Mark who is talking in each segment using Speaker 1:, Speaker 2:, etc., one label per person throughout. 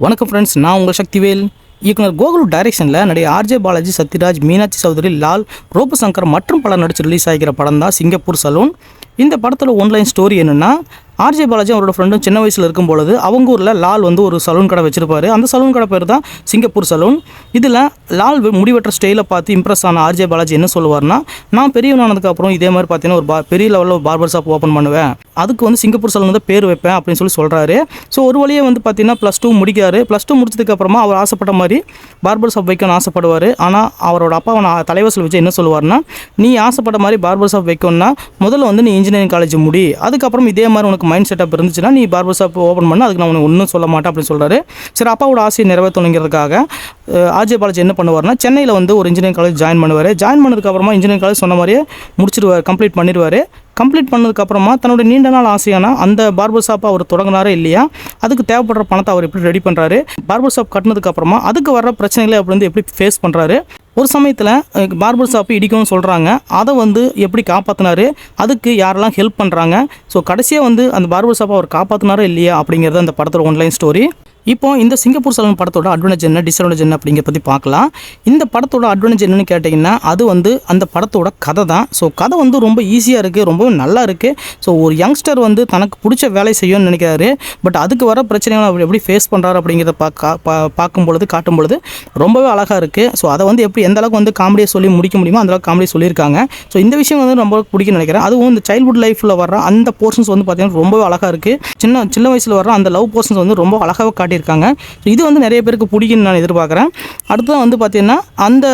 Speaker 1: வணக்கம் ஃப்ரெண்ட்ஸ் நான் உங்கள் சக்திவேல். இயக்குனர் கோகுலு டைரக்ஷனில் நடிகை ஆர்ஜே பாலாஜி சத்யராஜ் மீனாட்சி சௌதரி லால் ரோபு சங்கர் மற்றும் பலர் நடிச்சு ரிலீஸ் ஆகிற படம் தான் சிங்கப்பூர் சலூன் இந்த படத்தில் ஒன்லைன் ஸ்டோரி என்னென்னா ஆர்ஜே பாலாஜி அவரோட ஃப்ரெண்டும் சின்ன வயசில் இருக்கும் பொழுது அவங்க ஊரில் லால் வந்து ஒரு சலூன் கடை வச்சிருப்பாரு. அந்த சலூன் கடை பேர் தான் சிங்கப்பூர் சலூன் இதில் லால் வி- ஸ்டைலை பார்த்து இம்ப்ரெஸ் ஆன ஆர்ஜே பாலாஜி என்ன சொல்லுவார்னா நான் பெரியவனானதுக்கப்புறம் இதே மாதிரி பார்த்தீங்கன்னா ஒரு பா பெரிய லெவலில் ஒரு பார்பர் ஷாப் ஓப்பன் பண்ணுவேன். அதுக்கு வந்து சிங்கப்பூர் சலூன் தான் பேர் வைப்பேன் அப்படின்னு சொல்லி சொல்கிறாரு ஸோ ஒரு வழியே வந்து பார்த்தீங்கன்னா ப்ளஸ் டூ முடிக்காரு ப்ளஸ் டூ முடிச்சதுக்கப்புறமா அவர் ஆசைப்பட்ட மாதிரி பார்பர் ஷாப் வைக்கணும்னு ஆசைப்படுவார். ஆனால் அவரோட அப்பா நான் தலைவசில் வச்சு என்ன சொல்லுவார்னா நீ ஆசைப்பட்ட மாதிரி பார்பர் ஷாப் வைக்கணும்னா முதல்ல வந்து நீ இன்ஜினியரிங் காலேஜ் முடி. அதுக்கப்புறம் இதே மாதிரி உனக்கு மைண்ட் செட்டப் இருந்துச்சுன்னா நீ பார்பர் ஷாப் ஓப்பன் பண்ண அதுக்கு நான் ஒன்றும் சொல்ல மாட்டேன் அப்படின்னு சொல்கிறாரு சரி அப்பாவோட ஆசையை நிறைவேற்றணுங்கிறதுக்காக ஆர்ஜே பாலாஜி என்ன பண்ணுவார்னா சென்னையில் வந்து ஒரு இன்ஜினியரிங் காலேஜ் ஜாயின் பண்ணுவார். ஜாயின் பண்ணதுக்கப்புறமா இன்ஜினியரிங் காலேஜ் சொன்ன மாதிரியே முடிச்சிடுவார் கம்ப்ளீட் பண்ணிடுவார் கம்ப்ளீட் பண்ணதுக்கப்புறமா தன்னோட நீண்ட நாள் ஆசையான அந்த பார்பர் ஷாப்பை அவர் தொடங்கினாரே இல்லையா? அதுக்கு தேவைப்படுற பணத்தை அவர் எப்படி ரெடி பண்ணுறாரு பார்பர் ஷாப் கட்டினதுக்கப்புறமா அதுக்கு வர்ற பிரச்சனைகளை அப்படி வந்து எப்படி ஃபேஸ் பண்ணுறாரு ஒரு சமயத்தில் பார்பர் ஷாப்பு இடிக்கும்னு சொல்கிறாங்க அதை வந்து எப்படி காப்பாற்றினாரு அதுக்கு யாரெல்லாம் ஹெல்ப் பண்ணுறாங்க ஸோ கடைசியாக வந்து அந்த பார்பர் ஷாப்பை அவர் காப்பாற்றினாரோ இல்லையா அப்படிங்கிறது அந்த படத்தோட ஒன்லைன் ஸ்டோரி இப்போ இந்த சிங்கப்பூர் செல்வன் படத்தோட அட்வான்டேஜ் என்ன டிஸ்அட்வான்டேஜ் என்ன அப்படிங்கிற பற்றி பார்க்கலாம். இந்த படத்தோட அட்வான்டேஜ் என்னன்னு கேட்டிங்கன்னா அது வந்து அந்த படத்தோட கதை தான். ஸோ கதை வந்து ரொம்ப ஈஸியாக இருக்குது ரொம்பவும் நல்லா இருக்குது ஸோ ஒரு யங்ஸ்டர் வந்து தனக்கு பிடிச்ச வேலை செய்யணும்னு நினைக்கிறாரு. பட் அதுக்கு வர பிரச்சனைகளை அவர் எப்படி ஃபேஸ் பண்ணுறாரு அப்படிங்கிறத பார்க்க பா பார்க்கும் பொழுது காட்டும் பொழுது ரொம்பவே அழகாக இருக்குது ஸோ அதை வந்து எப்படி எந்த அளவுக்கு வந்து காமெடியை சொல்லி முடிக்க முடியுமோ அந்த அளவுக்கு காமெடி சொல்லியிருக்காங்க. ஸோ இந்த விஷயம் வந்து ரொம்ப பிடிக்கும்னு நினைக்கிறேன். அதுவும் இந்த சைல்ட்ஹுட் லைஃப்பில் வர அந்த போர்ஷன்ஸ் வந்து பார்த்திங்கன்னா ரொம்பவே அழகாக இருக்குது சின்ன சின்ன வயசில் வர அந்த லவ் போர்ஷன்ஸ் வந்து ரொம்ப அழகாக காட்டியிருக்காங்க. ஸோ இது வந்து நிறைய பேருக்கு பிடிக்கும்னு நான் எதிர்பார்க்குறேன். அடுத்ததான் வந்து பார்த்தீங்கன்னா அந்த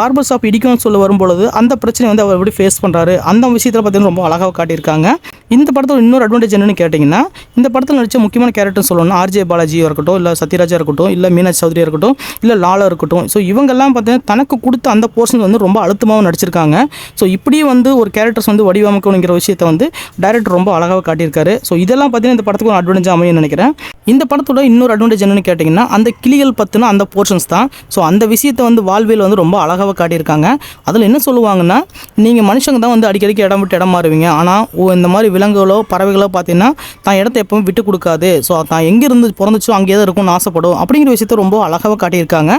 Speaker 1: பார்பர் ஷாப் இடிக்கும்னு சொல்ல வரும்பொழுது அந்த பிரச்சனை வந்து அவர் எப்படி ஃபேஸ் பண்ணுறாரு அந்த விஷயத்தில் பார்த்தீங்கன்னா ரொம்ப அழகாக காட்டியிருக்காங்க. இந்த படத்தில் இன்னொரு அட்வான்டேஜ் என்னென்னு கேட்டிங்கன்னா இந்த படத்தில் நடித்த முக்கியமான கேரக்டர் சொல்லணும்னா ஆர்ஜே பாலாஜியாக இருக்கட்டும் இல்லை சத்யராஜா இருக்கட்டும் இல்லை மீனாட்சி சௌத்ரியாக இருக்கட்டும் இல்லை லாலா இருக்கட்டும். ஸோ இவங்கெல்லாம் பார்த்தீங்கன்னா தனக்கு கொடுத்த அந்த போர்ஷன் வந்து ரொம்ப அழுத்தமாகவும் நடிச்சிருக்காங்க. ஸோ இப்படியே வந்து ஒரு கேரக்டர்ஸ் வந்து வடிவமைக்கணுங்கிற விஷயத்தை வந்து டைரக்டர் ரொம்ப அழகாக காட்டியிருக்காரு. ஸோ இதெல்லாம் பார்த்தீங்கன்னா இந்த படத்துக்கு ஒரு அட்வான்டேஜ் அமையும் நினைக்கிறேன். இந்த படத்தோட இன்னொரு அட்வான்டேஜ் என்னென்னு கேட்டிங்கன்னா அந்த கிளிகள் பற்றின அந்த போர்ஷன்ஸ் தான். ஸோ அந்த விஷயத்தை வந்து வாழ்வியல் வந்து ரொம்ப அழகாக காட்டியிருக்காங்க. அதில் என்ன சொல்லுவாங்கன்னா நீங்கள் மனுஷங்க தான் வந்து அடிக்கடிக்கு இடம் விட்டு இடம் மாறுவீங்க. ஆனால் இந்த மாதிரி விலங்குகளோ பறவைகளோ பார்த்தீங்கன்னா தான் இடத்த எப்பவும் விட்டு கொடுக்காது. ஸோ தான் எங்கேருந்து பிறந்துச்சோ அங்கேயே தான் இருக்கும்னு ஆசைப்படும். அப்படிங்கிற விஷயத்தை ரொம்ப அழகாக காட்டியிருக்காங்க.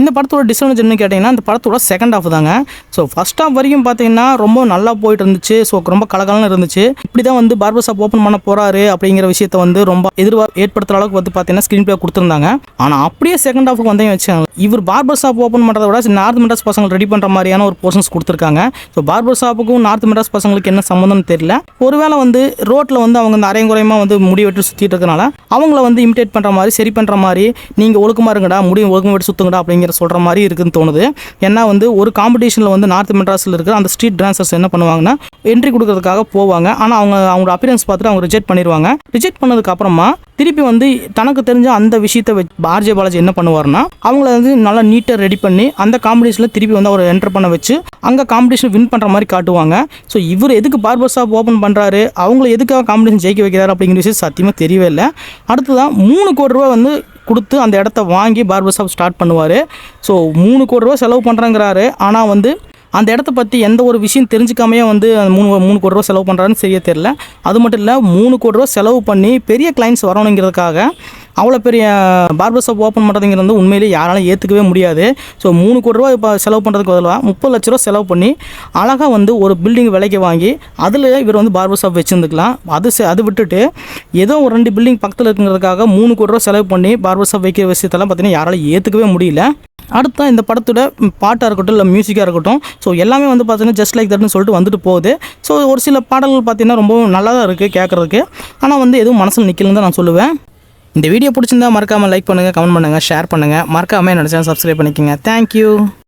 Speaker 1: இந்த படத்தோட டிஸ்அட்வான்டேஜ் என்ன கேட்டிங்கன்னா இந்த படத்தோட செகண்ட் ஆஃப் தாங்க. ஸோ ஃபஸ்ட் ஹாஃப் வரைக்கும் பார்த்தீங்கன்னா ரொம்ப நல்லா போயிட்டு இருந்துச்சு. ஸோ ரொம்ப கலகலன்னு இருந்துச்சு. இப்படி தான் வந்து பார்பர் ஷாப் ஓப்பன் பண்ண போகிறாரு அப்படிங்கிற விஷயத்த வந்து ரொம்ப எதிர்பார் ஏற்படுத்துகிற அளவுக்கு வந்து பார்த்தீங்கன்னா ஸ்க்ரீன் ப்ளே கொடுத்துருந்தாங்க. ஆனால் அப்படியே செகண்ட் ஆஃப் வந்தே வச்சாங்க இவர் பார்பர் ஷாப் ஓப்பன் பண்ணுறத விட நார்த் மெட்ராஸ் பசங்க ரெடி பண்ணுற மாதிரியான ஒரு போர்ஷன்ஸ் கொடுத்துருக்காங்க. ஸோ பார்பர் ஷாப்புக்கும் நார்த் மெட்ராஸ் பசங்களுக்கு என்ன சம்மந்தம்னு தெரியல. ஒருவேளை வந்து ரோட்டில் வந்து அவங்க இந்த அரைங்குறையமாக வந்து முடி வெட்டி சுற்றிட்டு இருக்கனால அவங்கள வந்து இமிடேட் பண்ணுற மாதிரி சரி பண்ணுற மாதிரி நீங்கள் ஒழுக்கமாக இருங்கடா முடி ஒழுக்கமாக வெட்டி சுற்றுங்கடா அப்படிங்கிற சொல்கிற மாதிரி இருக்குன்னு தோணுது. ஏன்னா வந்து ஒரு காம்படிஷனில் வந்து நார்த் மெட்ராஸில் இருக்கிற அந்த ஸ்ட்ரீட் டான்சர்ஸ் என்ன பண்ணுவாங்கன்னா என்ட்ரி கொடுக்கறதுக்காக போவாங்க. ஆனால் அவங்க அவங்களோட அப்பியரன்ஸ் பார்த்துட்டு அவங்க ரிஜெக்ட் பண்ணிடுவாங்க ரிஜெக்ட் பண்ணதுக்கு அப்புறமா திருப்பி வந்து தனக்கு தெரிஞ்ச அந்த விஷயத்தை வச்சு ஆர்ஜே பாலாஜி என்ன பண்ணுவார்னா அவங்கள வந்து நல்லா நீட்டாக ரெடி பண்ணி அந்த காம்படிஷனில் திருப்பி வந்து அவரை என்டர் பண்ண வச்சு அங்கே காம்படிஷன் வின் பண்ணுற மாதிரி காட்டுவாங்க. ஸோ இவர் எதுக்கு பார்பர் ஷாப் ஓப்பன் பண்ணுறாரு அவங்கள எதுக்காக காம்படிஷன் ஜெயிக்க வைக்கிறாரு அப்படிங்கிற விஷயம் சத்தியமாக தெரியவே இல்லை. அடுத்ததான் மூணு கோடி ரூபா வந்து கொடுத்து அந்த இடத்த வாங்கி பார்பர் ஷாப் ஸ்டார்ட் பண்ணுவார். ஸோ மூணு கோடி ரூபா செலவு பண்ணுறேங்கிறாரு ஆனால் வந்து அந்த இடத்த பற்றி எந்த ஒரு விஷயம் தெரிஞ்சுக்காமையே வந்து மூணு மூணு கோடி ரூபா செலவு பண்ணுறான்னு சரியே தெரில அது மட்டும் இல்லை மூணு கோடி ரூபா செலவு பண்ணி பெரிய கிளைண்ட்ஸ் வரணுங்கிறதுக்காக அவ்வளோ பெரிய பார்பர் ஷாப் ஓப்பன் பண்ணுறதுங்கிறது வந்து உண்மையிலேயே யாராலும் ஏற்றுக்கவே முடியாது. ஸோ மூணு கோடி ரூபா இப்போ செலவு பண்ணுறதுக்கு பதிலாக முப்பது லட்ச ரூபா செலவு பண்ணி அழகாக வந்து ஒரு பில்டிங் விலைக்கு வாங்கி அதில் இவர் வந்து பார்பர் ஷாப் வச்சுருந்துக்கலாம். அது செ- அது விட்டுட்டு ஏதோ ஒரு ரெண்டு பில்டிங் பக்கத்தில் இருக்குங்கிறதுக்காக மூணு கோடி ரூபா செலவு பண்ணி பார்பர் ஷாப் வைக்கிற விஷயத்தெல்லாம் பார்த்தீங்கன்னா யாராலும் ஏற்றுக்கவே முடியல. அடுத்த இந்த படத்தோட பாட்டாக இருக்கட்டும் இல்லை மியூசிக்காக இருக்கட்டும் ஸோ எல்லாமே வந்து பார்த்தீங்கன்னா ஜஸ்ட் லைக் தட்னு சொல்லிட்டு வந்துட்டு போகுது. ஸோ ஒரு சில பாடல்கள் பார்த்தீங்கன்னா ரொம்பவும் நல்லா தான் இருக்குது கேட்குறதுக்கு ஆனால் வந்து எதுவும் மனசில் நிற்கலன்னு தான் நான் சொல்லுவேன். இந்த வீடியோ பிடிச்சிருந்தா மறக்காமல் லைக் பண்ணுங்கள் கமெண்ட் பண்ணுங்கள் ஷேர் பண்ணுங்கள் மறக்காமல் நினச்சா சேனல் சப்ஸ்கிரைப் பண்ணிக்கோங்க. தேங்க்யூ